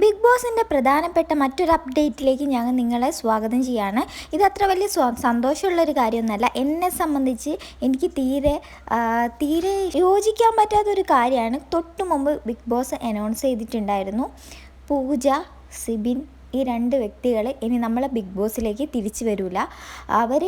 Big ബോസിന്റെ പ്രധാനപ്പെട്ട മറ്റൊരു അപ്ഡേറ്റിലേക്ക് ഞങ്ങൾ നിങ്ങളെ സ്വാഗതം ചെയ്യാണ്. ഇത് അത്ര വലിയ സന്തോഷമുള്ളൊരു കാര്യമൊന്നുമല്ല. എന്നെ സംബന്ധിച്ച് എനിക്ക് തീരെ തീരെ യോജിക്കാൻ പറ്റാത്തൊരു കാര്യമാണ്. തൊട്ടു മുമ്പ് ബിഗ് ബോസ് അനൗൺസ് ചെയ്തിട്ടുണ്ടായിരുന്നു. പൂജ സിബിൻ ഈ രണ്ട് വ്യക്തികൾ ഇനി നമ്മളെ ബിഗ് ബോസിലേക്ക് തിരിച്ചു വരില്ല അവർ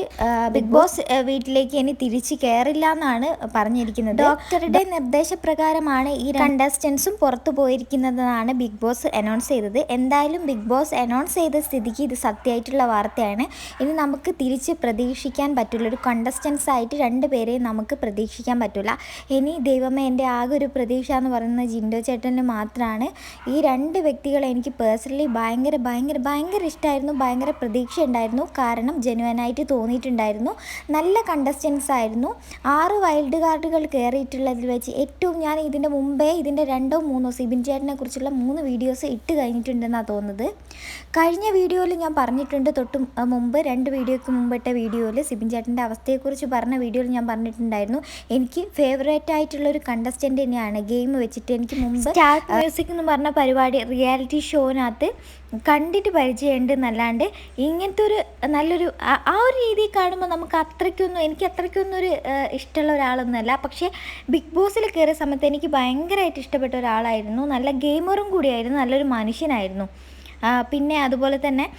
ബിഗ് ബോസ് വീട്ടിലേക്ക് ഇനി തിരിച്ചു കയറില്ല എന്നാണ് പറഞ്ഞിരിക്കുന്നത്. ഡോക്ടറുടെ നിർദ്ദേശപ്രകാരമാണ് ഈ കണ്ടസ്റ്റൻസും പുറത്തു പോയിരിക്കുന്നതെന്നാണ് ബിഗ് ബോസ് അനൗൺസ് ചെയ്തത്. എന്തായാലും ബിഗ് ബോസ് അനൗൺസ് ചെയ്ത സ്ഥിതിക്ക് ഇത് സത്യമായിട്ടുള്ള വാർത്തയാണ്. ഇനി നമുക്ക് തിരിച്ച് പ്രതീക്ഷിക്കാൻ പറ്റില്ല. ഒരു കണ്ടസ്റ്റൻസ് ആയിട്ട് രണ്ട് പേരെയും നമുക്ക് പ്രതീക്ഷിക്കാൻ പറ്റില്ല. ഇനി ദൈവമേ എന്റെ ആകെ ഒരു പ്രതീക്ഷ എന്ന് പറയുന്നത് ജിൻഡോ ചേട്ടന് മാത്രമാണ് ഈ രണ്ട് വ്യക്തികളെ എനിക്ക് പേഴ്സണലി ഭയങ്കര ഭയങ്കര ഭയങ്കര ഭയങ്കര ഇഷ്ടമായിരുന്നു ഭയങ്കര പ്രതീക്ഷ ഉണ്ടായിരുന്നു കാരണം ജെനുവനായിട്ട് തോന്നിയിട്ടുണ്ടായിരുന്നു. നല്ല കണ്ടസ്റ്റൻസ് ആയിരുന്നു. ആറ് വൈൽഡ് കാർഡുകൾ കയറിയിട്ടുള്ളതിൽ വെച്ച് ഏറ്റവും ഞാൻ ഇതിന്റെ മുമ്പേ ഇതിന്റെ രണ്ടോ മൂന്നോ സിബിൻ ചേട്ടനെ കുറിച്ചുള്ള മൂന്ന് വീഡിയോസ് ഇട്ട് കഴിഞ്ഞിട്ടുണ്ടെന്നാണ് തോന്നുന്നത്. കഴിഞ്ഞ വീഡിയോയിൽ ഞാൻ പറഞ്ഞിട്ടുണ്ട്. തൊട്ട് മുമ്പ് രണ്ട് വീഡിയോയ്ക്ക് മുമ്പിട്ട വീഡിയോയിൽ സിബിൻ ചേട്ടന്റെ അവസ്ഥയെക്കുറിച്ച് പറഞ്ഞ വീഡിയോയിൽ ഞാൻ പറഞ്ഞിട്ടുണ്ടായിരുന്നു. എനിക്ക് ഫേവറേറ്റ് ആയിട്ടുള്ള ഒരു കണ്ടസ്റ്റന്റ് തന്നെയാണ്. ഗെയിം വെച്ചിട്ട് എനിക്ക് മുമ്പ് സ്റ്റാർട്ട് മ്യൂസിക് എന്ന് പറഞ്ഞ പരിപാടി റിയാലിറ്റി ഷോനകത്ത് കണ്ടിട്ട് പരിചയമുണ്ട് എന്നല്ലാണ്ട് ഇങ്ങനത്തെ ഒരു നല്ലൊരു ആ- ഒരു രീതിയിൽ കാണുമ്പോൾ നമുക്ക് അത്രയ്ക്കൊന്നും എനിക്ക് അത്രയ്ക്കൊന്നും ഒരു ഇഷ്ടമുള്ള ഒരാളൊന്നുമല്ല. പക്ഷേ ബിഗ് ബോസിൽ കയറിയ സമയത്ത് എനിക്ക് ഭയങ്കരമായിട്ട് ഇഷ്ടപ്പെട്ട ഒരാളായിരുന്നു. നല്ല ഗെയിമറും കൂടിയായിരുന്നു. നല്ലൊരു മനുഷ്യനായിരുന്നു. പിന്നെ അതുപോലെ തന്നെ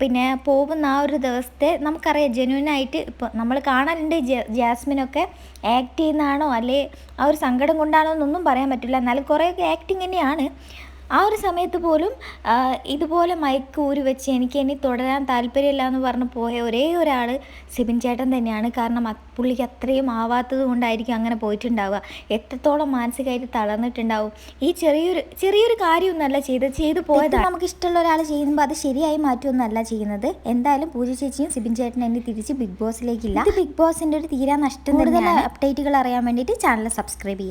പിന്നെ പോകുന്ന ആ ഒരു ദിവസത്തെ നമുക്കറിയാം ജെന്യൂനായിട്ട് ഇപ്പോൾ നമ്മൾ കാണാനുണ്ട് ജാസ്മിനൊക്കെ ആക്ട് ചെയ്യുന്നതാണോ? അല്ലെ? ആ ഒരു സങ്കടം കൊണ്ടാണോ എന്നൊന്നും പറയാൻ പറ്റില്ല. എന്നാലും കുറേയൊക്കെ ആക്ടിങ് തന്നെയാണ്. ആ ഒരു സമയത്ത് പോലും ഇതുപോലെ മയക്ക് ഊരി വെച്ച് എനിക്ക് ഇനി തുടരാൻ താല്പര്യമില്ല എന്ന് പറഞ്ഞ് പോയ ഒരേ ഒരാൾ സിബിൻ ചേട്ടൻ തന്നെയാണ്. കാരണം പുള്ളിക്ക് അത്രയും ആവാത്തത് കൊണ്ടായിരിക്കും അങ്ങനെ പോയിട്ടുണ്ടാവുക. എത്രത്തോളം മാനസികമായിട്ട് തളർന്നിട്ടുണ്ടാവും. ഈ ചെറിയൊരു ചെറിയൊരു കാര്യമൊന്നുമല്ല ചെയ്ത് ചെയ്ത് പോയത്. നമുക്ക് ഇഷ്ടമുള്ള ഒരാൾ ചെയ്യുമ്പോൾ അത് ശരിയായി മാറ്റുമൊന്നുമല്ല ചെയ്യുന്നത്. എന്തായാലും പൂജ ചേച്ചിയും സിബിൻ ചേട്ടനും എന്നെ തിരിച്ച് ബിഗ് ബോസിലേക്കില്ല. ബിഗ് ബോസിന്റെ ഒരു തീരാ നഷ്ടം കൂടുതൽ അപ്ഡേറ്റുകൾ അറിയാൻ വേണ്ടിയിട്ട് ചാനൽ സബ്സ്ക്രൈബ് ചെയ്യുക.